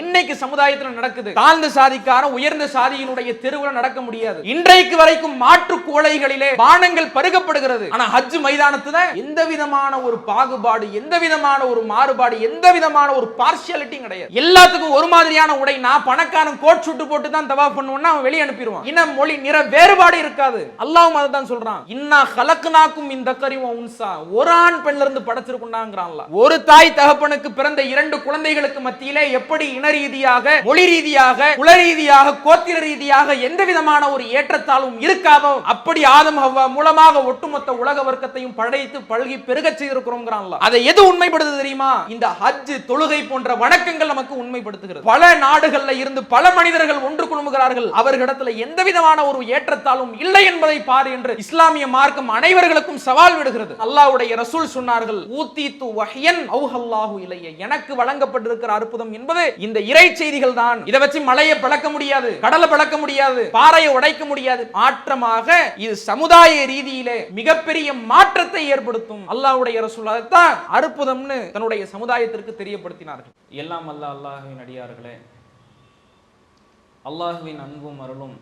இன்னைக்கு சமுதாயத்துல நடக்குது. தாழ்ந்த சாதிக்காரன் உயர்ந்த சாதியினுடைய தெருவுல நடக்க முடியாது. இன்றைக்கு வரைக்கும் மாற்று கோழைகளிலே பானங்கள் பருகப்படுகிறது. ஆனா ஹஜ் மைதானத்துல எந்த விதமான ஒரு பாகுபாடு எந்த விதமான ஒரு மாறுபாடு எந்த விதமான ஒரு பார்ஷியாலிட்டி கிடையாது. எல்லாத்துக்கும் ஒரு மாதிரியான உடை நான் பணக்காரன் கோட் சுட்டு போட்டு தான் தவா பண்ணுவேன்னா அவன் வெளியே அனுப்பிடுவான். இனம் மொழி நிற வேறுபாடு இருக்காது. அல்லாஹ் அதை தான் சொல்றான். இன்னா கலக்குனாக்கும் இந்த கரிவ உன்சா. ஒரு ஆண் பெண்ல இருந்து படைச்சிருக்குண்டாங்கிறான்ல ஒரு தாய் தகப்பனுக்கு பிறந்த இரண்டு குழந்தைகளுக்கு மத்தியிலே எப்படி இன ரீதியாக மொழி ரீதியாக குல ரீதியாக கோத்திர ரீதியாக எந்த விதமான ஒரு ஏற்றத்தாலும் இருக்காதோ அப்படி ஆதம் ஹவ்வா மூலமாக ஒட்டுமொத்த உலக வர்க்கத்தையும் படைத்து பழகி பெருக செய்திருக்கிறோம் அதை எது உண்மைப்படுது தெரியுமா? இந்த ஹஜ் தொழுகை போன்ற வணக்கங்கள் நமக்கு உண்மைப்படுத்துகிறது. பல நாடுகள்ல இருந்து பல மனிதர்கள் ஒன்று குழுமுகிறார்கள். அவர்களிடத்துல எந்த விதமான ஒரு ஏற்றத்தாலும் இல்லை என்பதை பாரு என்று இஸ்லாமிய மார்க்கம் அனைவர்களுக்கும் சவால் விடுகிறது. அல்லாவுடைய ரசூல் சொன்னார்கள் ஊத்தி து வஹியன் அவுஹல்லாஹு இலைய. எனக்கு வழங்கப்பட்டிருக்கிற அற்புதம் என்பது இந்த இந்த இறை செய்திகள் தான். இதை வச்சு மலையை பழக்க முடியாது கடலை பழக்க முடியாது பாறையை உடைக்க முடியாது. மாற்றமாக இது சமுதாய ரீதியிலே மிகப்பெரிய மாற்றத்தை ஏற்படுத்தும். அல்லாவுடைய ரசூல் அதைத்தான் அற்புதம்னு தன்னுடைய சமுதாயத்திற்கு தெரியப்படுத்தினார்கள். எல்லாம் அல்ல அல்லாஹுவின் அடியார்களே. அல்லாஹுவின் அன்பும் அருளும்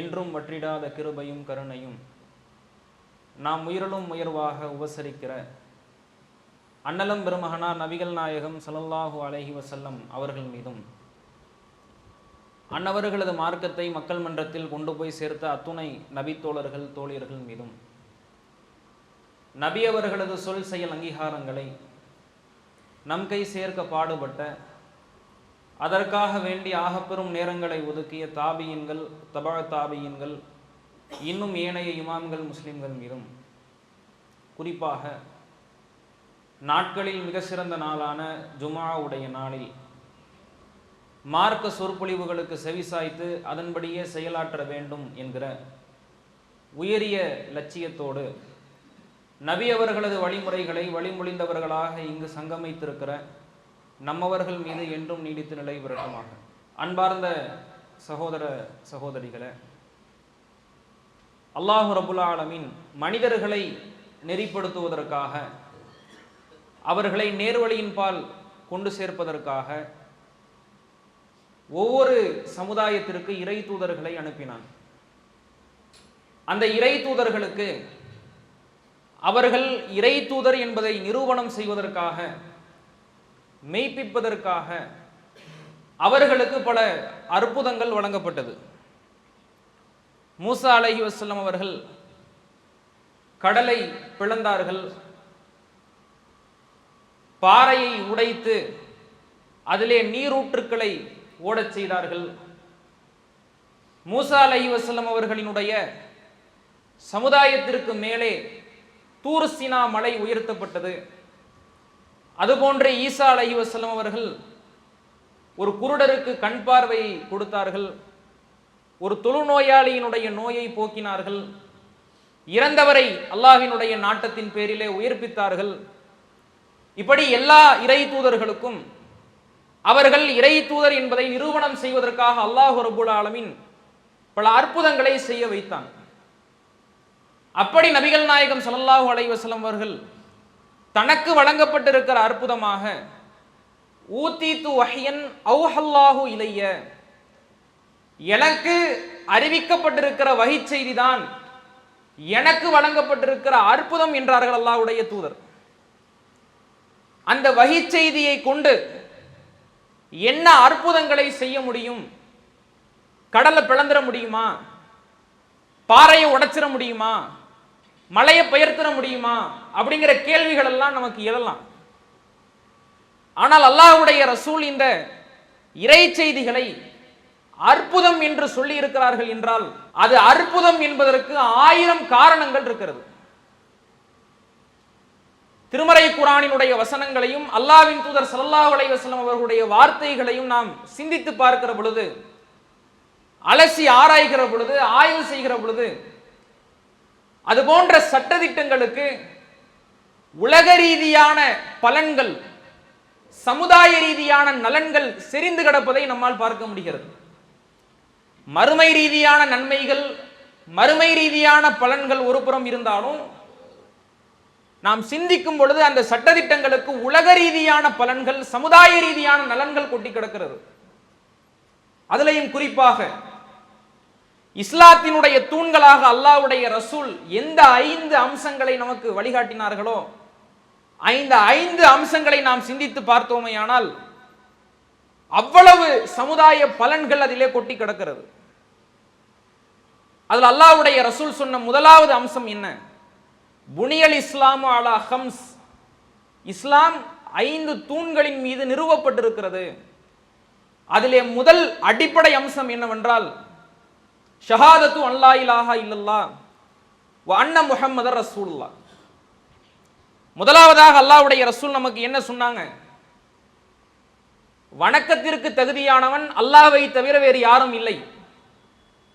என்றும் வற்றிடாத கிருபையும் கருணையும் நாம் உயிரலும் உயர்வாக உபசரிக்கிற அன்னலம் பெருமகனார் நபிகள் நாயகம் சலல்லாஹு அலஹி வசல்லம் அவர்கள் மீதும். அன்னவர்களது மார்க்கத்தை மக்கள் மன்றத்தில் கொண்டு போய் சேர்த்த அத்துணை நபித்தோழர்கள் தோழியர்கள் மீதும். நபி அவர்களது சொல் செயல் அங்கீகாரங்களை நம் கை சேர்க்க பாடுபட்ட அதற்காக வேண்டி ஆகப்பெரும் நேரங்களை ஒதுக்கிய தாபியின்கள் தபா தாபியின்கள் இன்னும் ஏனைய இமாம்கள் முஸ்லிம்கள் மீதும். குறிப்பாக நாட்களில் மிக சிறந்த நாளான ஜுமாவுடைய நாளில் மார்க்க சொற்பொழிவுகளுக்கு செவிசாய்த்து அதன்படியே செயலாற்ற வேண்டும் என்கிற உயரிய லட்சியத்தோடு நபி அவர்களது வழிமுறைகளை வழிமொழிந்தவர்களாக இங்கு சங்கமித்திருக்கிற நம்மவர்கள் மீது என்றும் நீடித்து நிலை விரட்டமாக. அன்பார்ந்த சகோதர சகோதரிகளே அல்லாஹு ரபுல்லா ஆலமின் மனிதர்களை நெறிப்படுத்துவதற்காக அவர்களை நேர்வழியின் பால் கொண்டு சேர்ப்பதற்காக ஒவ்வொரு சமுதாயத்திற்கு இறை தூதர்களை அனுப்பினான். அந்த இறை தூதர்களுக்கு அவர்கள் இறை தூதர் என்பதை நிரூபணம் செய்வதற்காக மெய்ப்பிப்பதற்காக அவர்களுக்கு பல அற்புதங்கள் வழங்கப்பட்டது. மூசா அலஹி வசல்லம் அவர்கள் கடலை பிளந்தார்கள். பாறையை உடைத்து அதிலே நீரூற்றுக்களை ஓடச் செய்தார்கள். மூசா அலை வசலம் அவர்களினுடைய சமுதாயத்திற்கு மேலே தூர் சினா மலை உயர்த்தப்பட்டது. அதுபோன்று ஈசா அலை வசலம் அவர்கள் ஒரு குருடருக்கு கண் பார்வையை கொடுத்தார்கள். ஒரு தொழுநோயாளியினுடைய நோயை போக்கினார்கள். இறந்தவரை அல்லாஹினுடைய நாட்டத்தின் பேரிலே உயிர்ப்பித்தார்கள். இப்படி எல்லா இறை தூதர்களுக்கும் அவர்கள் இறை தூதர் என்பதை நிரூபணம் செய்வதற்காக அல்லாஹ் ரபுல் ஆலமின் பல அற்புதங்களை செய்ய வைத்தான். அப்படி நபிகள் நாயகம் ஸல்லல்லாஹு அலைவசலம் அவர்கள் தனக்கு வழங்கப்பட்டிருக்கிற அற்புதமாக ஊத்தீத்து வஹியன் அவுஹல்லாஹு இலைய எனக்கு அறிவிக்கப்பட்டிருக்கிற வகை செய்திதான் எனக்கு வழங்கப்பட்டிருக்கிற அற்புதம் என்றார்கள் அல்லாஹுடைய தூதர். அந்த வகை செய்தியை கொண்டு என்ன அற்புதங்களை செய்ய முடியும்? கடலை பிளந்துட முடியுமா? பாறையை உடைச்சிட முடியுமா? மலையை பெயர்த்திட முடியுமா? அப்படிங்கிற கேள்விகள் எல்லாம் நமக்கு எழலாம் ஆனால் அல்லாஹ்வுடைய ரசூல் இந்த இறை செய்திகளை அற்புதம் என்று சொல்லி இருக்கிறார்கள் என்றால் அது அற்புதம் என்பதற்கு ஆயிரம் காரணங்கள் இருக்கிறது. திருமறை குரானினுடைய வசனங்களையும் அல்லாவின் தூதர் சல்லா அலைஹி அவர்களுடைய வார்த்தைகளையும் நாம் சிந்தித்து பார்க்கிற பொழுது அலசி ஆராய்கிற பொழுது ஆய்வு செய்கிற பொழுது அது போன்ற சட்டதிட்டங்களுக்கு உலக ரீதியான பலன்கள் சமுதாய ரீதியான நலன்கள் செறிந்து கிடப்பதை நம்மால் பார்க்க முடிகிறது. மறுமை ரீதியான நன்மைகள் மறுமை ரீதியான பலன்கள் ஒரு புறம் இருந்தாலும் நாம் சிந்திக்கும் பொழுது அந்த சட்டதிட்டங்களுக்கு உலக ரீதியான பலன்கள் சமுதாய ரீதியான நலன்கள் கொட்டி கிடக்கிறது. அதுலையும் குறிப்பாக இஸ்லாத்தினுடைய தூண்களாக அல்லாஹ்வுடைய ரசூல் எந்த ஐந்து அம்சங்களை நமக்கு வழிகாட்டினார்களோ ஐந்து ஐந்து அம்சங்களை நாம் சிந்தித்து பார்த்தோமேயானால் அவ்வளவு சமுதாய பலன்கள் அதிலே கொட்டி கிடக்கிறது. அதில் அல்லாவுடைய ரசூல் சொன்ன முதலாவது அம்சம் என்ன? புனியல் இஸ்லாமு அலா ஹம்ஸ். இஸ்லாம் ஐந்து தூண்களின் மீது நிறுவப்பட்டிருக்கிறது. அதிலே முதல் அடிப்படை அம்சம் என்னவென்றால் ஷஹாதத்து அல்லா இலாஹா இல்லல்லா அண்ண அன்ன முஹம்மதர் ரசூலுல்லா முதலாவதாக அல்லாஹ்வுடைய ரசூல் நமக்கு என்ன சொன்னாங்க? வணக்கத்திற்கு தகுதியானவன் அல்லாவை தவிர வேறு யாரும் இல்லை.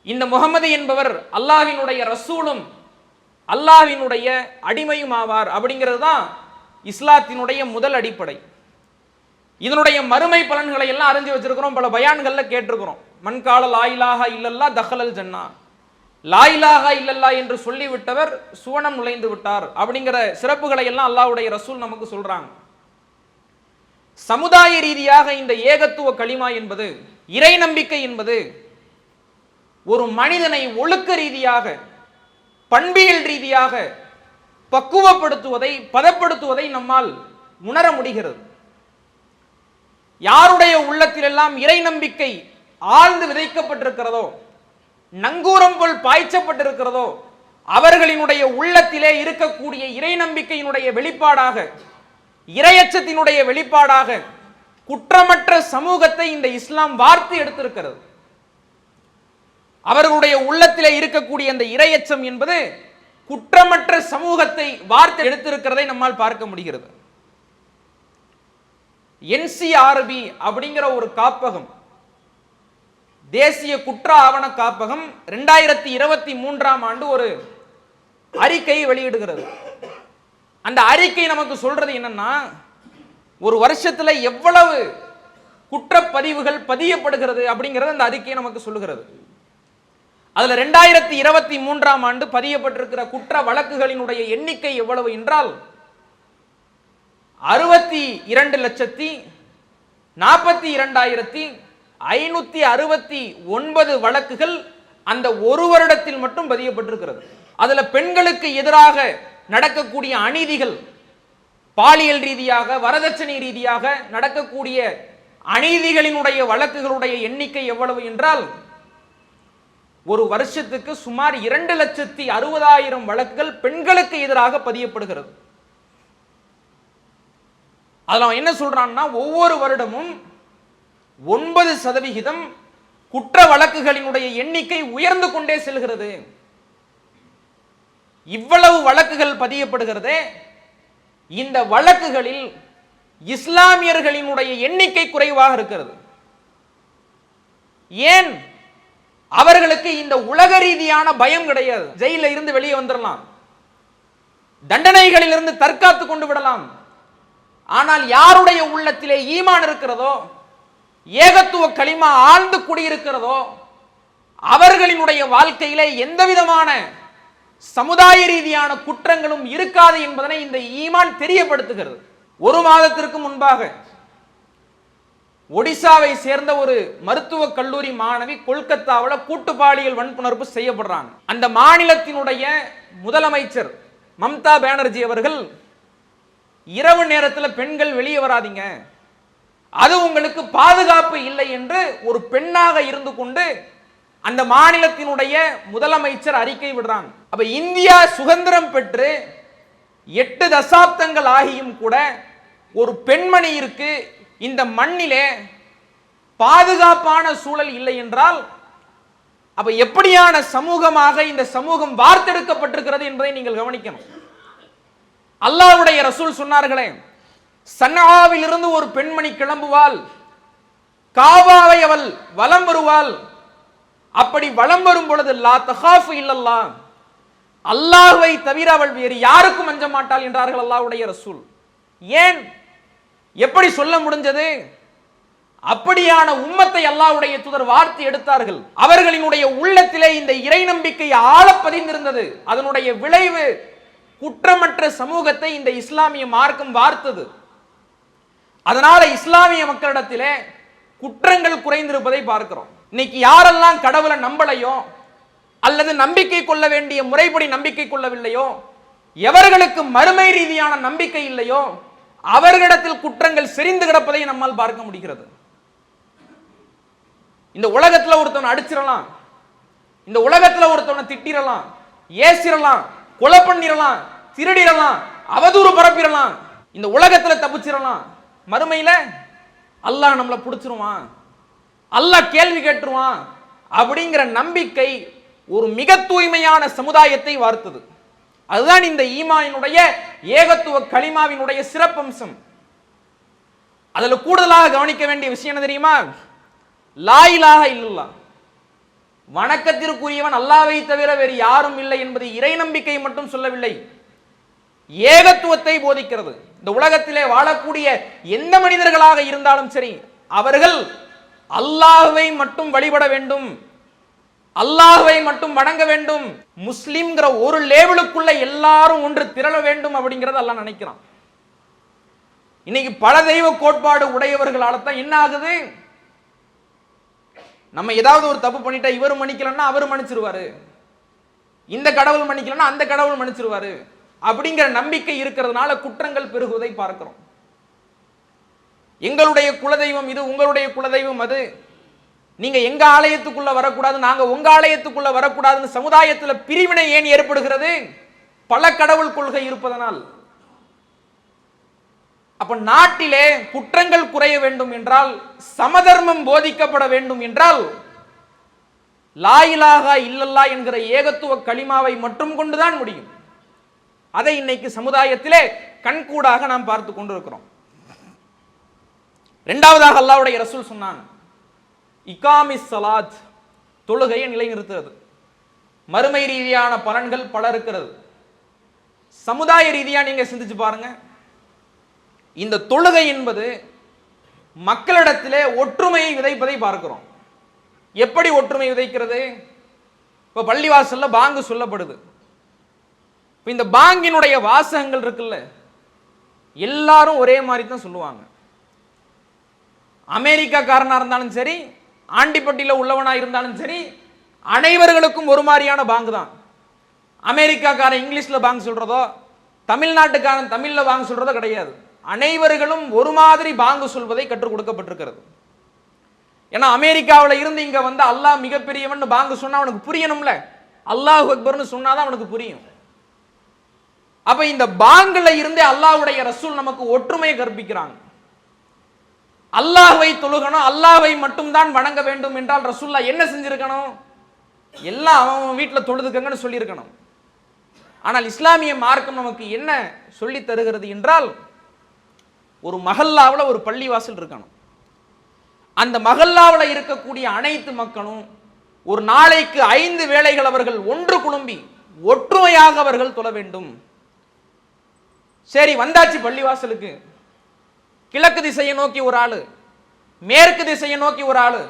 இந்த முகமது என்பவர் அல்லாவினுடைய ரசூலும் அல்லாஹினுடைய அடிமையும் ஆவார் அப்படிங்கிறது தான் இஸ்லாத்தினுடைய முதல் அடிப்படை. இதனுடைய மறுமை பலன்களை எல்லாம் அறிஞ்சு வச்சிருக்கிறோம் பல பயான்கள்ல கேட்டிருக்கிறோம். மண்கால லாயிலாகா இல்லல்லா தஹலல் ஜன்னா. லாயிலாக இல்லல்லா என்று சொல்லிவிட்டவர் சுவனம் நுழைந்து விட்டார் அப்படிங்கிற சிறப்புகளை எல்லாம் அல்லாவுடைய ரசூல் நமக்கு சொல்றாங்க. சமுதாய ரீதியாக இந்த ஏகத்துவ களிமா என்பது இறை நம்பிக்கை என்பது ஒரு மனிதனை ஒழுக்க ரீதியாக பண்பியல் ரீதியாக பக்குவப்படுத்துவதை பதப்படுத்துவதை நம்மால் உணர முடிகிறது. யாருடைய உள்ளத்திலெல்லாம் இறை நம்பிக்கை ஆழ்ந்து விதைக்கப்பட்டிருக்கிறதோ நங்கூரம் போல் பாய்ச்சப்பட்டிருக்கிறதோ அவர்களினுடைய உள்ளத்திலே இருக்கக்கூடிய இறை நம்பிக்கையினுடைய வெளிப்பாடாக இரையச்சத்தினுடைய வெளிப்பாடாக குற்றமற்ற சமூகத்தை இந்த இஸ்லாம் வார்த்து எடுத்திருக்கிறது. அவர்களுடைய உள்ளத்திலே இருக்கக்கூடிய அந்த இரையச்சம் என்பது குற்றமற்ற சமூகத்தை வார்த்தை எடுத்திருக்கிறதை நம்மால் பார்க்க முடிகிறது. என்சிஆர்பி அப்படிங்கிற ஒரு காப்பகம் தேசிய குற்ற ஆவண காப்பகம் ரெண்டாயிரத்தி இருபத்தி மூன்றாம் ஆண்டு ஒரு அறிக்கையை வெளியிடுகிறது. அந்த அறிக்கை நமக்கு சொல்றது என்னன்னா ஒரு வருஷத்துல எவ்வளவு குற்றப்பதிவுகள் பதியப்படுகிறது அப்படிங்கிறது அந்த அறிக்கை நமக்கு சொல்லுகிறது. அதில் ரெண்டாயிரத்தி இருபத்தி மூன்றாம் ஆண்டு பதியப்பட்டிருக்கிற குற்ற வழக்குகளினுடைய எண்ணிக்கை எவ்வளவு என்றால் அறுபத்தி இரண்டு லட்சத்தி நாற்பத்தி இரண்டாயிரத்தி ஐநூத்தி அறுபத்தி ஒன்பது வழக்குகள் அந்த ஒரு வருடத்தில் மட்டும் பதியப்பட்டிருக்கிறது. அதில் பெண்களுக்கு எதிராக நடக்கக்கூடிய அநீதிகள் பாலியல் ரீதியாக வரதட்சணை ரீதியாக நடக்கக்கூடிய அநீதிகளினுடைய வழக்குகளுடைய எண்ணிக்கை எவ்வளவு என்றால் ஒரு வருஷத்துக்கு சுமார் இரண்டு லட்சத்தி அறுபதாயிரம் வழக்குகள் பெண்களுக்கு எதிராக பதியப்படுகிறது. அதில் அவன் என்ன சொல்றான்னா ஒவ்வொரு வருடமும் ஒன்பது சதவிகிதம் குற்ற வழக்குகளினுடைய எண்ணிக்கை உயர்ந்து கொண்டே செல்கிறது. இவ்வளவு வழக்குகள் பதியப்படுகிறது இந்த வழக்குகளில் இஸ்லாமியர்களினுடைய எண்ணிக்கை குறைவாக இருக்கிறது. ஏன்? அவர்களுக்கு இந்த உலக ரீதியான பயம் கிடையாது. ஜெயில இருந்து வெளியே வந்துடலாம் தண்டனைகளிலிருந்து தற்காத்து கொண்டு விடலாம். ஆனால் யாருடைய உள்ளத்திலே ஈமான் இருக்கிறதோ ஏகத்துவ களிமா ஆழ்ந்து குடியிருக்கிறதோ அவர்களினுடைய வாழ்க்கையிலே எந்த விதமான சமுதாய ரீதியான குற்றங்களும் இருக்காது என்பதனை இந்த ஈமான் தெரியப்படுத்துகிறது. ஒரு மாதத்திற்கு முன்பாக ஒடிசாவை சேர்ந்த ஒரு மருத்துவ கல்லூரி மாணவி கொல்கத்தாவில் கூட்டு பாலியல் வன்புணர்வு செய்யப்படுறாங்க. அந்த மாநிலத்தினுடைய முதலமைச்சர் மம்தா பானர்ஜி அவர்கள் இரவு நேரத்தில் பெண்கள் வெளியே வராதீங்க. அது உங்களுக்கு பாதுகாப்பு இல்லை என்று ஒரு பெண்ணாக இருந்து கொண்டு அந்த மாநிலத்தினுடைய முதலமைச்சர் அறிக்கை விடுறாங்க. அப்ப இந்தியா சுதந்திரம் பெற்று எட்டு தசாப்தங்கள் ஆகியும் கூட ஒரு பெண்மணியிற்கு இந்த மண்ணிலே பாதுகாப்பான சூழல் இல்லை என்றால் அப்ப எப்படியான சமூகமாக இந்த சமூகம் வார்த்தெடுக்கப்பட்டிருக்கிறது என்பதை நீங்கள் கவனிக்கணும். அல்லாஹ்வுடைய ரசூல் சொன்னார்களே சன்னாவில் இருந்து ஒரு பெண்மணி கிளம்புவாள் காபாவை அவள் வலம் வருவாள். அப்படி வலம் வரும் பொழுது லா தஹாஃபு இல்லல்லா அல்லாஹ்வை தவிர அவள் வேறு யாருக்கும் அஞ்ச மாட்டாள் என்றார்கள் அல்லாஹ்வுடைய ரசூல். ஏன்? எப்படி சொல்ல முடிஞ்சது? அப்படியான உம்மத்தை அல்லாவுடைய தூதர் வார்த்து எடுத்தார்கள். அவர்களினுடைய உள்ளத்திலே இந்த இறை நம்பிக்கை ஆழ பதிந்திருந்தது அதனுடைய விளைவு குற்றமற்ற சமூகத்தை இந்த இஸ்லாமிய மார்க்கம் வார்த்தது. அதனால இஸ்லாமிய மக்களிடத்திலே குற்றங்கள் குறைந்திருப்பதை பார்க்கிறோம். இன்னைக்கு யாரெல்லாம் கடவுளை நம்பலையோ அல்லது நம்பிக்கை கொள்ள வேண்டிய முறைப்படி நம்பிக்கை கொள்ளவில்லையோ எவர்களுக்கு மறுமை ரீதியான நம்பிக்கை இல்லையோ அவர்களிடத்தில் குற்றங்கள் செறிந்து கிடப்பதை நம்மால் பார்க்க முடிகிறது. இந்த உலகத்தில் ஒருத்தவனை அடிச்சிடலாம். இந்த உலகத்தில் ஒருத்தவனை திட்டிடலாம். ஏசிடலாம். கொலை பண்ணிடலாம். திருடிரலாம் அவதூறு பரப்பிடலாம். இந்த உலகத்தில் தப்பிச்சிடலாம். மறுமையில் அல்லாஹ் நம்மளை பிடிச்சிருவான். அல்லாஹ் கேள்வி கேட்டுருவான். அப்படிங்கிற நம்பிக்கை ஒரு மிக தூய்மையான சமுதாயத்தை வார்த்தது. அதுதான் இந்த ஈமானினுடைய ஏகத்துவ களிமாவினுடைய சிறப்பம்சம். அதுல கூடுதலாக கவனிக்க வேண்டிய விஷயம் என்ன தெரியுமா? லாயிலாக இல்லல்லா வணக்கத்திற்குரியவன் அல்லாவை தவிர வேறு யாரும் இல்லை என்பது இறை நம்பிக்கை மட்டும் சொல்லவில்லை. ஏகத்துவத்தை போதிக்கிறது. இந்த உலகத்திலே வாழக்கூடிய எந்த மனிதர்களாக இருந்தாலும் சரி அவர்கள் அல்லாஹுவை மட்டும் வழிபட வேண்டும். அல்லாஹுவை மட்டும் வணங்க வேண்டும். முஸ்லிம்ங்கிற ஒரு லேபிளுக்குள்ள எல்லாரும் ஒன்று திரள வேண்டும் அப்படிங்கிறத எல்லாம் நினைக்கிறான். இன்னைக்கு பல தெய்வ கோட்பாடு உடையவர்களால தான் என்ன ஆகுது? நம்ம ஏதாவது ஒரு தப்பு பண்ணிட்டா இவர் மன்னிக்கலன்னா அவர் மன்னிச்சிருவாரு. இந்த கடவுள் மன்னிக்கலன்னா அந்த கடவுள் மன்னிச்சிருவாரு. அப்படிங்கிற நம்பிக்கை இருக்கிறதுனால குற்றங்கள் பெருகுவதை பார்க்கிறோம். எங்களுடைய குலதெய்வம் இது உங்களுடைய குலதெய்வம் அது. நீங்க எங்க ஆலயத்துக்குள்ள வரக்கூடாது நாங்க உங்க ஆலயத்துக்குள்ள வரக்கூடாதுன்னு சமுதாயத்துல பிரிவினை ஏன் ஏற்படுகிறது? பல கடவுள் கொள்கை இருப்பதனால். அப்ப நாட்டிலே குற்றங்கள் குறைய வேண்டும் என்றால் சமதர்மம் போதிக்கப்பட வேண்டும் என்றால் லாயிலாக இல்லல்லா என்கிற ஏகத்துவ களிமாவை மட்டும் கொண்டுதான் முடியும். அதை இன்னைக்கு சமுதாயத்திலே கண்கூடாக நாம் பார்த்து கொண்டிருக்கிறோம். இரண்டாவதாக அல்லாவுடைய ரசூல் சொன்னான் இகாமி சலாத் தொழுகையை நிலைநிறுத்துறது. மறுமை ரீதியான பலன்கள் பல இருக்கிறது. சமுதாய ரீதியாக நீங்கள் சிந்திச்சு பாருங்க. இந்த தொழுகை என்பது மக்களிடத்திலே ஒற்றுமையை விதைப்பதை பார்க்கிறோம். எப்படி ஒற்றுமை விதைக்கிறது? இப்போ பள்ளிவாசல்ல பாங்கு சொல்லப்படுது. இப்போ இந்த பாங்கினுடைய வாசகங்கள் இருக்குல்ல எல்லாரும் ஒரே மாதிரி தான் சொல்லுவாங்க. அமெரிக்காக்காரனாக இருந்தாலும் சரி ஆண்டிப்பட்டியில் உள்ளவனாக இருந்தாலும் சரி அனைவர்களுக்கும் ஒரு மாதிரியான பாங்கு தான். அமெரிக்காக்காரன் இங்கிலீஷில் பாங்கு சொல்கிறதோ தமிழ்நாட்டுக்காரன் தமிழில் பாங்கு சொல்கிறதோ கிடையாது. அனைவர்களும் ஒரு மாதிரி பாங்கு சொல்வதை கற்றுக் கொடுக்கப்பட்டிருக்கிறது. ஏன்னா அமெரிக்காவில் இருந்து இங்கே வந்து அல்லாஹ் மிகப்பெரியவன் பாங்கு சொன்னால் அவனுக்கு புரியணும்ல. அல்லாஹ் அக்பர்னு சொன்னாதான் அவனுக்கு புரியும். அப்போ இந்த பாங்கில் இருந்தே அல்லாஹுடைய ரசூல் நமக்கு ஒற்றுமையை கற்பிக்கிறாங்க. அல்லாஹ்வை தொழுகணும் அல்லாஹ்வை மட்டும்தான் வணங்க வேண்டும் என்றால் ரசூல்லா என்ன செஞ்சிருக்கணும்? எல்லாம் அவன் வீட்டில் தொழுதுக்கங்கன்னு சொல்லியிருக்கணும். ஆனால் இஸ்லாமிய மார்க்கம் நமக்கு என்ன சொல்லி தருகிறது என்றால் ஒரு மகல்லாவில் ஒரு பள்ளிவாசல் இருக்கணும். அந்த மகல்லாவில் இருக்கக்கூடிய அனைத்து மக்களும் ஒரு நாளைக்கு ஐந்து வேளைகள் அவர்கள் ஒன்று குழும்பி ஒற்றுமையாக அவர்கள் தொழ வேண்டும். சரி வந்தாச்சு பள்ளிவாசலுக்கு. கிழக்கு திசையை நோக்கி ஒரு ஆளு மேற்கு திசையை நோக்கி ஒரு ஆளு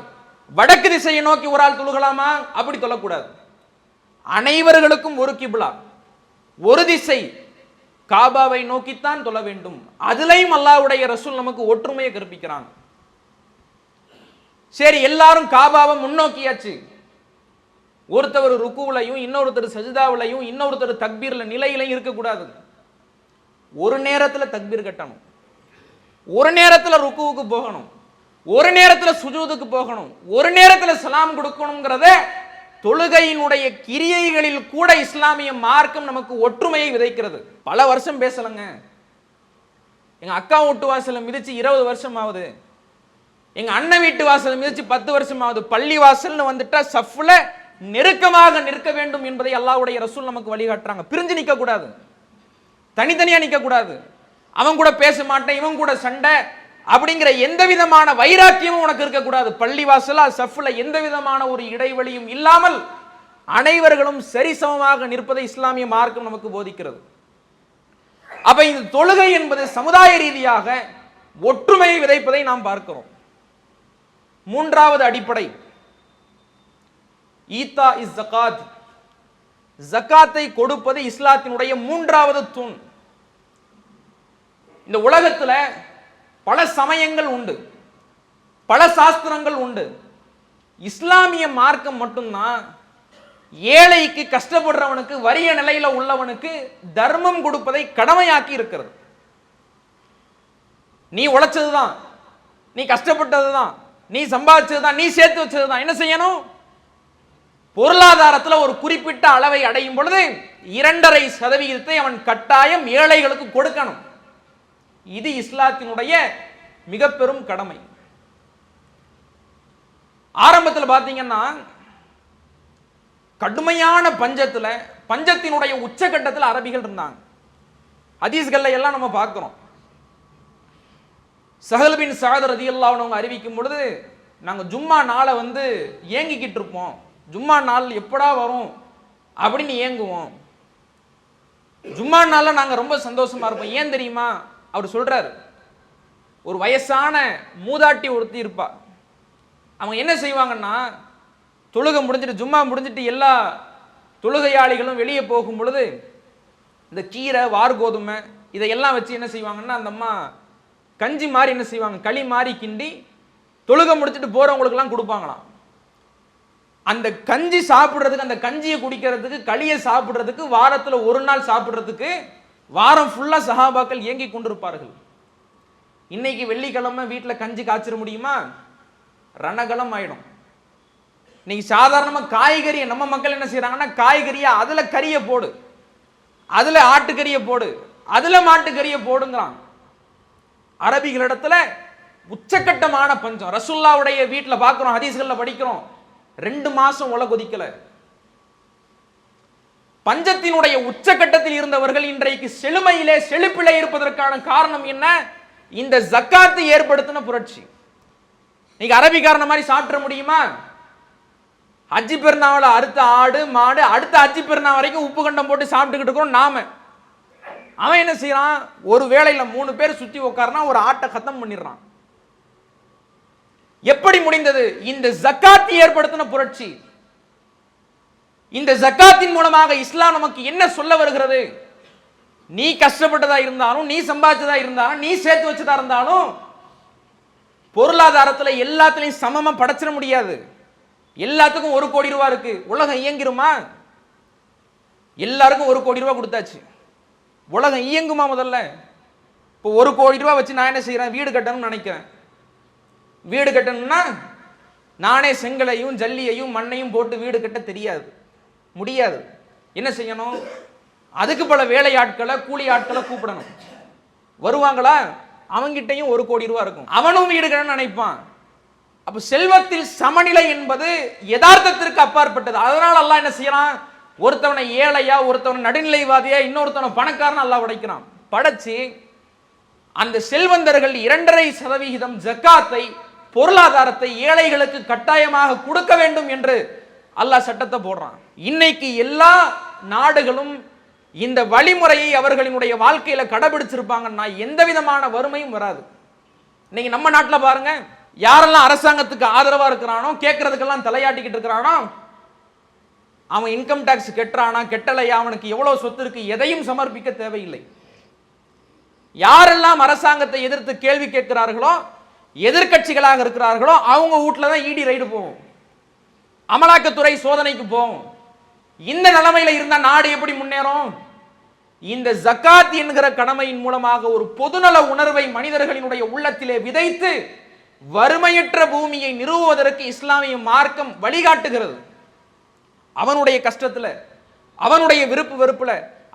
வடக்கு திசையை நோக்கி ஒரு ஆள் தொழுகலாமா? அப்படி தொழக்கூடாது. அனைவர்களுக்கும் ஒரு கிப்லா. ஒரு திசை காபாவை நோக்கித்தான் தொழ வேண்டும். அதுலயும் அல்லாஹ்வுடைய ரசூல் நமக்கு ஒற்றுமையை கற்பிக்கிறாங்க. சரி எல்லாரும் காபாவை முன்னோக்கியாச்சு. ஒருத்தவர் ருக்குவுலையும் இன்னொருத்தர் சஜிதாவிலையும் இன்னொருத்தர் தக்பீரில் நிலையிலையும் இருக்கக்கூடாது. ஒரு நேரத்துல தக்பீர் கட்டணும். ஒரு நேரத்தில் ருக்குவுக்கு போகணும். ஒரு நேரத்தில் சுஜூதுக்கு போகணும். ஒரு நேரத்தில் சலாம் கொடுக்கணுங்கிறத தொழுகையினுடைய கிரியைகளில் கூட இஸ்லாமிய மார்க்கம் நமக்கு ஒற்றுமையை விதைக்கிறது. பல வருஷம் பேசலைங்க. எங்கள் அக்கா வீட்டு வாசலை மிதிச்சு இருபது வருஷம் ஆகுது எங்கள் அண்ணன் வீட்டு வாசலை மிதிச்சு பத்து வருஷம் ஆகுது பள்ளி வாசல்னு வந்துட்டா சஃப்ல நெருக்கமாக நிற்க வேண்டும் என்பதை அல்லாவுடைய ரசூல் நமக்கு வழிகாட்டுறாங்க. பிரிஞ்சு நிற்கக்கூடாது. தனித்தனியாக நிற்கக்கூடாது. அவன் கூட பேச மாட்டேன் இவன் கூட சண்டை அப்படிங்கிற எந்த விதமான வைராக்கியமும் உனக்கு இருக்கக்கூடாது. பள்ளிவாசலா சஃப்ல எந்த விதமான ஒரு இடைவெளியும் இல்லாமல் அனைவர்களும் சரிசமமாக நிற்பதை இஸ்லாமிய மார்க்கம் நமக்கு போதிக்கிறது. அப்ப இந்த தொழுகை என்பது சமுதாய ரீதியாக ஒற்றுமையை விதைப்பதை நாம் பார்க்கிறோம். மூன்றாவது அடிப்படை. ஈத்தா இஸ் ஜகாத் ஜக்காத்தை கொடுப்பது இஸ்லாத்தினுடைய மூன்றாவது தூண். இந்த உலகத்துல பல சமயங்கள் உண்டு. பல சாஸ்திரங்கள் உண்டு. இஸ்லாமிய மார்க்கம் மட்டும்தான் ஏழைக்கு கஷ்டப்படுறவனுக்கு வறிய நிலையில உள்ளவனுக்கு தர்மம் கொடுப்பதை கடமையாக்கி இருக்கிறது. நீ உழைச்சதுதான் நீ கஷ்டப்பட்டதுதான் நீ சம்பாதிச்சதுதான் நீ சேர்த்து வச்சதுதான் என்ன செய்யணும்? பொருளாதாரத்துல ஒரு குறிப்பிட்ட அளவை அடையும் பொழுது இரண்டரை சதவிகிதத்தை அவன் கட்டாயம் ஏழைகளுக்கு கொடுக்கணும். இது இஸ்லாத்தினுடைய மிக பெரும் கடமை. ஆரம்பத்தில் பார்த்தீங்கன்னா கடுமையான பஞ்சத்துல பஞ்சத்தினுடைய உச்சகட்டத்தில் அரபிகள் இருந்தாங்க. ஹதீஸ்கள்ல எல்லாம் நம்ம பார்க்கிறோம் சஹல்பின் சாதர் ரதியல்லாஹு அவங்க அறிவிக்கும் பொழுது நாங்க ஜும்மா நாளை வந்து ஏங்கிக்கிட்டு இருப்போம். ஜும்மா நாள் எப்படா வரும் அப்படின்னு ஏங்குவோம். ஜும்மா நாளில் நாங்க ரொம்ப சந்தோஷமா இருப்போம். ஏன் தெரியுமா? அவர் சொல்கிறார் ஒரு வயசான மூதாட்டி ஒருத்தி இருப்பா. அவங்க என்ன செய்வாங்கன்னா தொழுகை முடிஞ்சிட்டு ஜும்மா முடிஞ்சிட்டு எல்லா தொழுகையாளிகளும் வெளியே போகும் பொழுது இந்த கீரை வார் கோதுமை இதையெல்லாம் வச்சு என்ன செய்வாங்கன்னா அந்த அம்மா கஞ்சி மாதிரி என்ன செய்வாங்க களி மாதிரி கிண்டி தொழுகை முடிச்சுட்டு போகிறவங்களுக்கெல்லாம் கொடுப்பாங்களாம். அந்த கஞ்சி சாப்பிட்றதுக்கு அந்த கஞ்சியை குடிக்கிறதுக்கு களியை சாப்பிட்றதுக்கு வாரத்தில் ஒரு நாள் சாப்பிட்றதுக்கு வாரம் ஃபுல்லா சஹாபாக்கள் இயங்கி கொண்டிருப்பார்கள். இன்னைக்கு வெள்ளிக்கிழமை வீட்டில் கஞ்சி காய்ச்சிட முடியுமா? ரணகலம் ஆயிடும். இன்னைக்கு சாதாரணமாக காய்கறியை நம்ம மக்கள் என்ன செய்கிறாங்கன்னா காய்கறியை அதுல கறியை போடு. அதுல ஆட்டுக்கறியை போடு. அதுல மாட்டுக்கறியை போடுங்கிறான். அரபிகளிடத்துல உச்சக்கட்டமான பஞ்சம். ரசுல்லாவுடைய வீட்டில் பார்க்குறோம் ஹதீஸ்களில் படிக்கிறோம். ரெண்டு மாதம் உலக கொதிக்கலை பஞ்சத்தினுடைய உச்சக்கட்டத்தில் இருந்தவர்கள் இன்றைக்கு செழுமையிலே செழிப்பிலே இருப்பதற்கான காரணம் என்ன? இந்த ஜக்காத்து ஏற்படுத்தின புரட்சி. நீங்க அரபிக்காரன மாதிரி சாப்பிட முடியுமா? அஜி பெருநாவில் அடுத்த ஆடு மாடு அடுத்த அஜி பெருநா வரைக்கும் உப்பு கண்டம் போட்டு சாப்பிட்டுக்கிட்டு இருக்கிறோம் நாம. அவன் என்ன செய்யறான் ஒரு வேளையில மூணு பேர் சுத்தி உட்காருனா ஒரு ஆட்டை கத்தம் பண்ணிடுறான். எப்படி முடிந்தது? இந்த ஜக்காத்து ஏற்படுத்தின புரட்சி. இந்த ஜக்காத்தின் மூலமாக இஸ்லாம் நமக்கு என்ன சொல்ல வருகிறது? நீ கஷ்டப்பட்டதா இருந்தாலும் நீ சம்பாதிச்சதா இருந்தாலும் நீ சேர்த்து வச்சதா இருந்தாலும் பொருளாதாரத்தில் எல்லாத்துலேயும் சமமாக படைச்சிட முடியாது. எல்லாத்துக்கும் ஒரு கோடி ரூபா இருக்கு. உலகம் இயங்கிருமா? எல்லாருக்கும் ஒரு கோடி ரூபா கொடுத்தாச்சு. உலகம் இயங்குமா முதல்ல? இப்போ ஒரு கோடி ரூபா வச்சு நான் என்ன செய்கிறேன் வீடு கட்டணும்னு நினைக்கிறேன். வீடு கட்டணும்னா நானே செங்கலையும் ஜல்லியையும் மண்ணையும் போட்டு வீடு கட்ட தெரியாது. முடியாது. என்ன செய்யணும்? அதுக்கு பல வேலையாட்களை கூலி ஆட்களை கூப்பிடணும். வருவாங்களா? அவங்கிட்டையும் ஒரு கோடி ரூபா இருக்கும். அவனும் வீடு நினைப்பான். அப்ப செல்வத்தில் சமநிலை என்பது யதார்த்தத்திற்கு அப்பாற்பட்டது. அதனால அல்லாஹ் என்ன செய்யறான்? ஒருத்தவனை ஏழையா ஒருத்தவனை நடுநிலைவாதியா இன்னொருத்தவனை பணக்காரன் அல்லாஹ் உடைக்கிறான். படைச்சு அந்த செல்வந்தர்கள் இரண்டரை சதவிகிதம் ஜக்காத்தை பொருளாதாரத்தை ஏழைகளுக்கு கட்டாயமாக கொடுக்க வேண்டும் என்று அல்லாஹ் சட்டத்தை போடுறான். இன்னைக்கு எல்லா நாடுகளும் இந்த வழிமுறையை அவர்களினுடைய வாழ்க்கையில கடைபிடிச்சிருப்பாங்கன்னா எந்த விதமான வறுமையும் வராது. இன்னைக்கு நம்ம நாட்டில் பாருங்க யாரெல்லாம் அரசாங்கத்துக்கு ஆதரவா இருக்கிறானோ கேட்கறதுக்கெல்லாம் தலையாட்டிக்கிட்டு இருக்கிறானோ அவன் இன்கம் டேக்ஸ் கெட்டுறானா கெட்டலையா அவனுக்கு எவ்வளவு சொத்து இருக்கு எதையும் சமர்ப்பிக்க தேவையில்லை. யாரெல்லாம் அரசாங்கத்தை எதிர்த்து கேள்வி கேட்கிறார்களோ எதிர்க்கட்சிகளாக இருக்கிறார்களோ அவங்க வீட்டில் தான் இடி ரைடு போகும். அமலாக்கத்துறை சோதனைக்கு போகும் இந்த நிலைமையில இருந்தா நாடு எப்படி முன்னேறும்? இந்த ஜக்காத் என்கிற கடமையின் மூலமாக ஒரு பொதுநல உணர்வை மனிதர்களினுடைய உள்ளத்திலே விதைத்து வறுமையற்ற பூமியை நிறுவுவதற்கு இஸ்லாமிய மார்க்கம் வழிகாட்டுகிறது. அவனுடைய கஷ்டத்துல அவனுடைய விருப்பு வெறுப்புல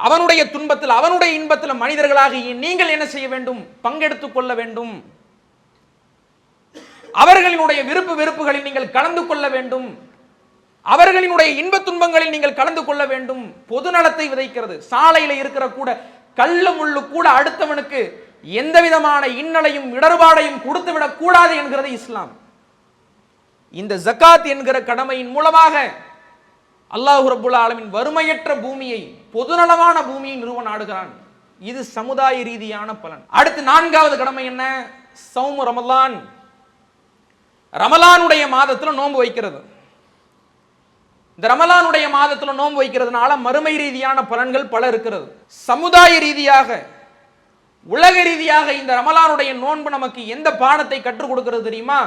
அவனுடைய துன்பத்தில் அவனுடைய இன்பத்தில் மனிதர்களாக நீங்கள் என்ன செய்ய வேண்டும்? பங்கெடுத்துக் கொள்ள வேண்டும். அவர்களினுடைய விருப்பு வெறுப்புகளில் நீங்கள் கலந்து கொள்ள வேண்டும். அவர்களினுடைய இன்ப துன்பங்களில் நீங்கள் கலந்து கொள்ள வேண்டும். பொது நலத்தை விதைக்கிறது. சாலையில இருக்கிற கூட கள்ள முள்ளு கூட அடுத்தவனுக்கு எந்த விதமான இன்னலையும் இடர்பாடையும் கொடுத்து விடக்கூடாது என்கிறது இஸ்லாம். இந்த ஜகாத் என்கிற கடமையின் மூலமாக அல்லாஹு ரப்புல் ஆலமின் வறுமையற்ற பூமியை பொதுநலமான பூமியை நிறுவ நாடுகிறான். இது சமுதாய ரீதியான பலன். அடுத்து நான்காவது கடமை என்ன? சௌமு ரமலான். ரமலானுடைய மாதத்தில் நோன்பு வைக்கிறது. இந்த ரமலானுடைய மாதத்தில் நோன்பு வைக்கிறதுனால மறுமை ரீதியான பலன்கள் பல இருக்கிறது. சமுதாய ரீதியாக உலக ரீதியாக இந்த ரமலானுடைய நோன்பு நமக்கு எந்த பாடத்தை கற்றுக் கொடுக்கிறது தெரியுமா?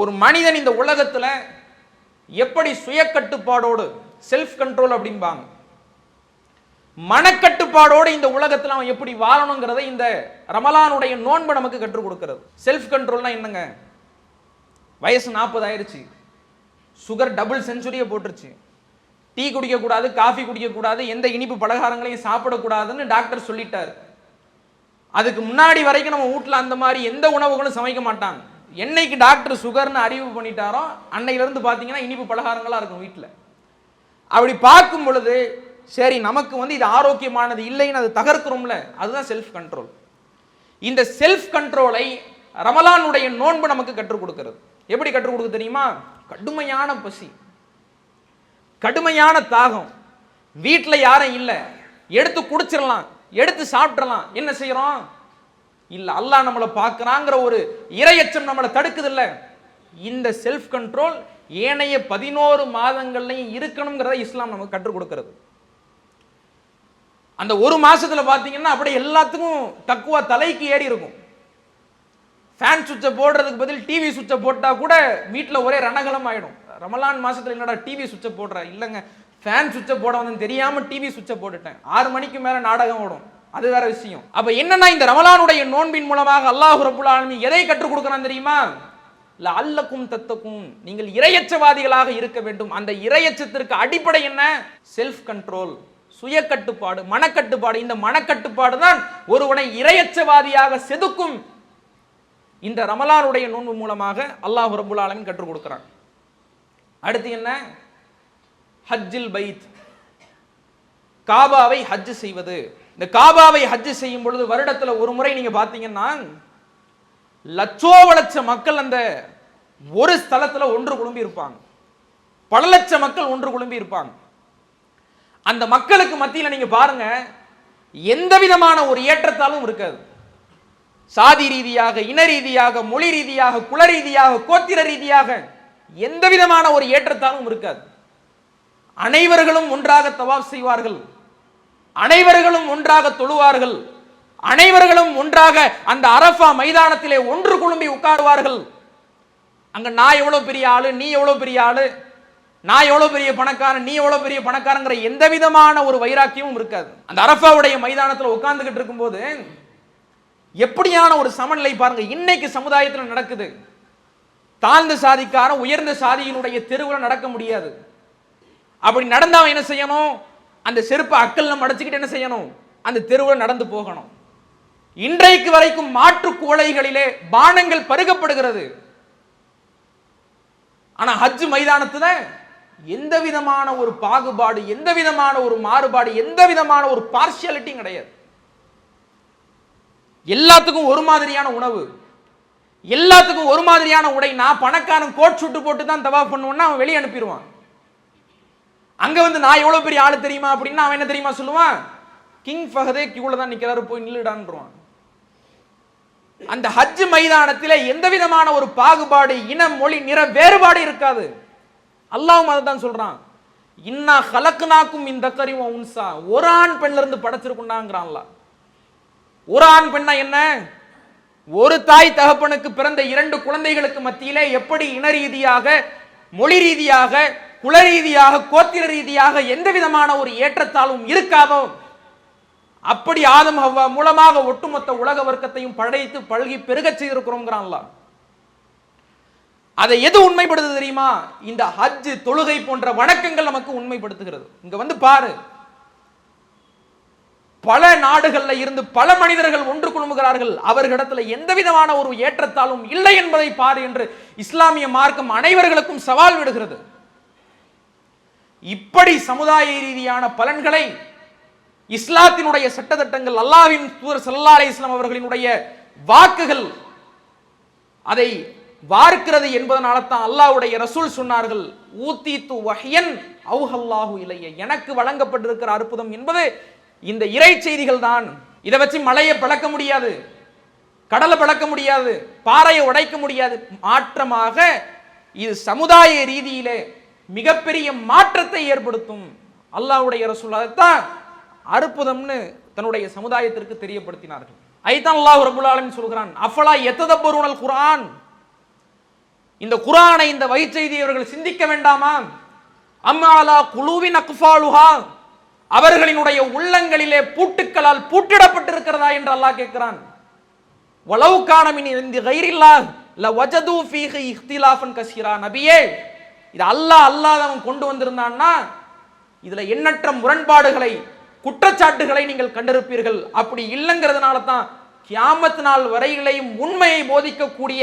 ஒரு மனிதன் இந்த உலகத்தில் எப்படி சுய கட்டுப்பாடோடு செல்ஃப் கண்ட்ரோல் அப்படிம்பாங்க. மனக்கட்டுப்பாடோடு இந்த உலகத்தில் அவன் எப்படி வாழணுங்கிறத இந்த ரமலானுடைய நோன்பு நமக்கு கற்றுக் கொடுக்கிறது. செல்ஃப் கண்ட்ரோல்னா என்னங்க? வயசு நாற்பது ஆயிடுச்சு சுகர் டபுள் செஞ்சுரியை போட்டுருச்சு. டீ குடிக்கக்கூடாது காஃபி குடிக்கக்கூடாது எந்த இனிப்பு பலகாரங்களையும் சாப்பிடக்கூடாதுன்னு டாக்டர் சொல்லிட்டார். அதுக்கு முன்னாடி வரைக்கும் நம்ம வீட்டில் அந்த மாதிரி எந்த உணவுகளும் சமைக்க மாட்டாங்க. என்னைக்கு டாக்டர் சுகர்னு அறிவு பண்ணிட்டாரோ அன்னையிலேருந்து பார்த்தீங்கன்னா இனிப்பு பலகாரங்களாக இருக்கும் வீட்டில் அப்படி பார்க்கும் பொழுது சரி நமக்கு வந்து இது ஆரோக்கியமானது இல்லைன்னு அது தகர்க்கிறோம்ல அதுதான் செல்ஃப் கண்ட்ரோல் இந்த செல்ஃப் கண்ட்ரோலை ரமலானுடைய நோன்பு நமக்கு கற்றுக் கொடுக்கிறது. எப்படி கற்றுக் கொடுக்க தெரியுமா? கடுமையான பசி கடுமையான தாகம். வீட்டில் யாரும் இல்லை. எடுத்து குடிச்சிடலாம் எடுத்து சாப்பிட்றலாம் என்ன செய்கிறோம் இல்லை அல்லாஹ் நம்மளை பார்க்குறாங்கிற ஒரு இரையச்சம் நம்மளை தடுக்குது இல்லை இந்த செல்ஃப் கண்ட்ரோல் ஏனைய பதினோரு மாதங்கள்லையும் இருக்கணுங்கிறத இஸ்லாம் நமக்கு கற்றுக் கொடுக்கறது. அந்த ஒரு மாசத்துல பார்த்தீங்கன்னா அப்படியே எல்லாத்துக்கும் தக்குவா தலைக்கு ஏறி இருக்கும். ஃபேன் சுவிட்சை போடுறதுக்கு பதில் டிவி சுவிட்சை போட்டால் கூட வீட்டில் ஒரே ரணகலம் ஆகிடும் ரமலான் மாதத்தில் என்னடா டிவி சுவிட்சை போடுற? இல்லைங்க. ஃபேன் சுவிட்சை போட வந்து தெரியாமல் டிவி சுவிட்சை போட்டுட்டேன். ஆறு மணிக்கு மேலே நாடகம் ஓடும். அது வேற விஷயம். அப்போ என்னன்னா இந்த ரமலானுடைய நோன்பின் மூலமாக அல்லாஹ் ரபுல் ஆலமி எதை கற்றுக் கொடுக்கறான் தெரியுமா? இல்லை அல்லக்கும் தத்தக்கும். நீங்கள் இரையச்சவாதிகளாக இருக்க வேண்டும். அந்த இரையச்சத்திற்கு அடிப்படை என்ன? செல்ஃப் கண்ட்ரோல் சுய கட்டுப்பாடு மனக்கட்டுப்பாடு. இந்த மனக்கட்டுப்பாடு தான் ஒருவனை இரையச்சவாதியாக செதுக்கும் இந்த ரமலானுடைய நோன்பு மூலமாக அல்லாஹ் ரபுல் ஆலமின் கற்றுக் கொடுக்குறான். அடுத்து என்ன? ஹஜ்ஜில் பைத். காபாவை ஹஜ் செய்வது. இந்த காபாவை ஹஜ் செய்யும் பொழுது வருடத்துல ஒரு முறை நீங்க பார்த்தீங்கன்னா லட்சோவ லட்ச மக்கள் அந்த ஒரு ஸ்தலத்துல ஒன்று குழும்பி இருப்பாங்க. பல லட்ச மக்கள் ஒன்று குழும்பி இருப்பாங்க. அந்த மக்களுக்கு மத்தியில நீங்க பாருங்க எந்த விதமான ஒரு ஏற்றத்தாலும் இருக்காது. சாதி ரீதியாக இன ரீதியாக மொழி ரீதியாக குல ரீதியாக கோத்திர ரீதியாக எந்த விதமான ஒரு ஏற்றத்தாலும் இருக்காது. அனைவர்களும் ஒன்றாக தவாப் செய்வார்கள். அனைவர்களும் ஒன்றாக தொழுவார்கள். அனைவர்களும் ஒன்றாக அந்த அரஃபா மைதானத்திலே ஒன்று குழும்பி உட்காருவார்கள். அங்க நான் எவ்வளவு பெரிய ஆளு நீ எவ்வளவு பெரிய ஆளு நான் எவ்வளவு பெரிய பணக்காரன் நீ எவ்வளவு பெரிய பணக்காரங்கிற எந்த விதமான ஒரு வைராக்கியமும் இருக்காது. அந்த அரஃபாவுடைய மைதானத்தில் உட்கார்ந்துகிட்டு இருக்கும்போது எப்படியான ஒரு சமநிலை பாருங்க இன்னைக்கு சமுதாயத்தில் நடக்குது. தாழ்ந்த சாதிக்காரன் உயர்ந்த சாதியினுடைய தெருவில் நடக்க முடியாது. அப்படி நடந்தவன் என்ன செய்யணும்? அந்த செருப்பை அக்கல்ல மடைச்சிக்கிட்டு என்ன செய்யணும்? அந்த தெருவில் நடந்து போகணும். இன்றைக்கு வரைக்கும் மாற்று கோழைகளிலே பானங்கள் பருகப்படுகிறது. ஆனா ஹஜ் மைதானத்துல எந்த விதமான ஒரு பாகுபாடு எந்த விதமான ஒரு மாறுபாடு எந்த விதமான ஒரு பார்ஷியாலிட்டியும் கிடையாது. எல்லாத்துக்கும் ஒரு மாதிரியான உணவு. எல்லாத்துக்கும் ஒரு மாதிரியான உடை. நான் பணக்காரன் கோட் சுட்டு போட்டு தான் தவா பண்ணுவேன்னா அவன் வெளியே அனுப்பிடுவான். அங்கே வந்து நான் எவ்வளோ பெரிய ஆள் தெரியுமா அப்படின்னா அவன் என்ன தெரியுமா சொல்லுவான்? கிங் ஃபஹதே கியூல தான் நிற்கிறாரு போய் நில்லுடான்றான் அந்த ஹஜ் மைதானத்தில் எந்த விதமான ஒரு பாகுபாடு இனம் மொழி நிற வேறுபாடு இருக்காது. அல்லாவும் அதை தான் சொல்கிறான் இன்னா கலக்குனாக்கும் இந்த கரிவ உன்சா. ஒரு ஆண் பெண்ணிலிருந்து இருந்து படைச்சிருக்குண்டாங்கிறான்ல ஒரு ஆண் பெண்ணா என்ன? ஒரு தாய் தகப்பனுக்கு பிறந்த இரண்டு குழந்தைகளுக்கு மத்தியிலே எப்படி இன ரீதியாக மொழி ரீதியாக குல ரீதியாக கோத்திர ரீதியாக எந்த விதமான ஒரு ஏற்றத்தாலும் இருக்காதோ அப்படி ஆதம் ஹவ்வா மூலமாக ஒட்டுமொத்த உலக வர்க்கத்தையும் படைத்து பழகி பெருக செய்திருக்கிறோங்கிறான்ல அதை எது உண்மைப்படுது தெரியுமா? இந்த ஹஜ் தொழுகை போன்ற வணக்கங்கள் நமக்கு உண்மைப்படுத்துகிறது. இங்க வந்து பாரு. பல நாடுகள்ல இருந்து பல மனிதர்கள் ஒன்று குழுமுகிறார்கள். அவர்களிடத்தில் எந்த விதமான ஒரு ஏற்றத்தாலும் இல்லை என்பதை பாரு என்று இஸ்லாமிய மார்க்கம் அனைவர்களுக்கும் சவால் விடுகிறது. இப்படி சமுதாய ரீதியான பலன்களை இஸ்லாத்தினுடைய சட்டத்திட்டங்கள் அல்லாவின் தூதர் சல்லா அலி இஸ்லாம் அவர்களினுடைய வாக்குகள் அதை வார்க்கிறது என்பதனால தான் ரசூல் சொன்னார்கள் ஊத்தி து வஹியன் அவுஹல்லாஹு இலைய. எனக்கு வழங்கப்பட்டிருக்கிற அற்புதம் என்பது இந்த இறை செய்திகள் தான். இதை வச்சு மலையை பிளக்க முடியாது. கடலை பிளக்க முடியாது. பாறையை உடைக்க முடியாது. மாற்றமாக இது சமுதாய ரீதியிலே மிகப்பெரிய மாற்றத்தை ஏற்படுத்தும். அல்லாவுடைய ரசூல் அற்புதம்னு தன்னுடைய சமுதாயத்திற்கு தெரியப்படுத்தினார்கள். ஐதான் அல்லாஹ் ரபுல் ஆலமீன் சொல்கிறான். அஃபலா எத்ததப்பருணல் குரான் இந்த குரானை இந்த வயிற்செய்தியை இவர்கள் சிந்திக்க வேண்டாமா அம்மாலா குழுவின் அக்ஃபாலுஹா? அவர்களினுடைய உள்ளங்களிலே பூட்டுக்களால் பூட்டிடப்பட்டிருக்கிறதா என்று அல்லாஹ் கேட்கிறான். வலவு காணமின் இந்த கைரில்லா ல வஜது ஃபீஹி இஹ்திலாஃபன் கசீரா. நபியே இது அல்லாஹ் அல்லாதவன் கொண்டு வந்திருந்தான்னா இதுல எண்ணற்ற முரண்பாடுகளை குற்றச்சாட்டுகளை நீங்கள் கண்டிருப்பீர்கள். அப்படி இல்லைங்கிறதுனால தான் கியாமத் நாள் வரையிலையும் உண்மையை போதிக்கக்கூடிய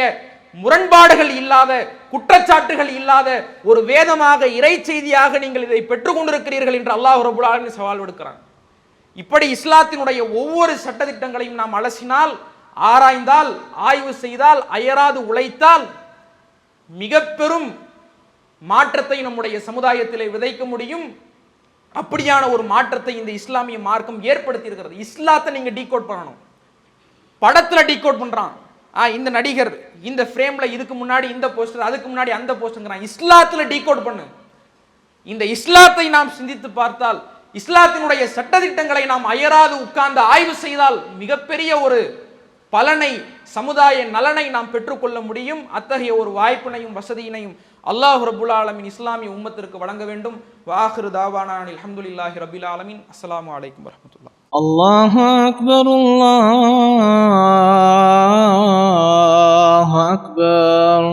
முரண்பாடுகள் இல்லாத குற்றச்சாட்டுகள் இல்லாத ஒரு வேதமாக இறை செய்தியாக நீங்கள் இதை பெற்றுக்கொண்டிருக்கிறீர்கள் என்று அல்லாஹ் ரபுல் சவால் விடுக்கிறான். இப்படி இஸ்லாத்தினுடைய ஒவ்வொரு சட்டதிட்டங்களையும் நாம் அலசினால் ஆராய்ந்தால் ஆய்வு செய்தால் அயராது உழைத்தால் மிக பெரும் மாற்றத்தை நம்முடைய சமுதாயத்திலே விதைக்க முடியும். அப்படியான ஒரு மாற்றத்தை இந்த இஸ்லாமிய மார்க்கம் ஏற்படுத்தி இருக்கிறது இஸ்லாத்தை நீங்க டீகோட் பண்ணணும். படத்துல டீகோட் பண்றான். ஆ இந்த நடிகர் இந்த ஃப்ரேமில் இதுக்கு முன்னாடி இந்த போஸ்டர் அதுக்கு முன்னாடி அந்த போஸ்டருங்கிறான் இஸ்லாத்தில் டீகோட் பண்ணு. இந்த இஸ்லாத்தை நாம் சிந்தித்து பார்த்தால் இஸ்லாத்தினுடைய சட்டதிட்டங்களை நாம் அயராது உட்கார்ந்து ஆய்வு செய்தால் மிகப்பெரிய ஒரு பலனை சமுதாய நலனை நாம் பெற்றுக்கொள்ள முடியும். அத்தகைய ஒரு வாய்ப்பினையும் வசதியினையும் அல்லாஹ் ரபுல் ஆலமின் இஸ்லாமிய உம்மத்திற்கு வழங்க வேண்டும். வாஹிரு தாவானா அலமதுல்லாஹி ரபில் ஆலமின். அஸ்லாம் வலைக்கம் வரமத்துல்லா அல்லாஹ் அக்பர் அக்பர்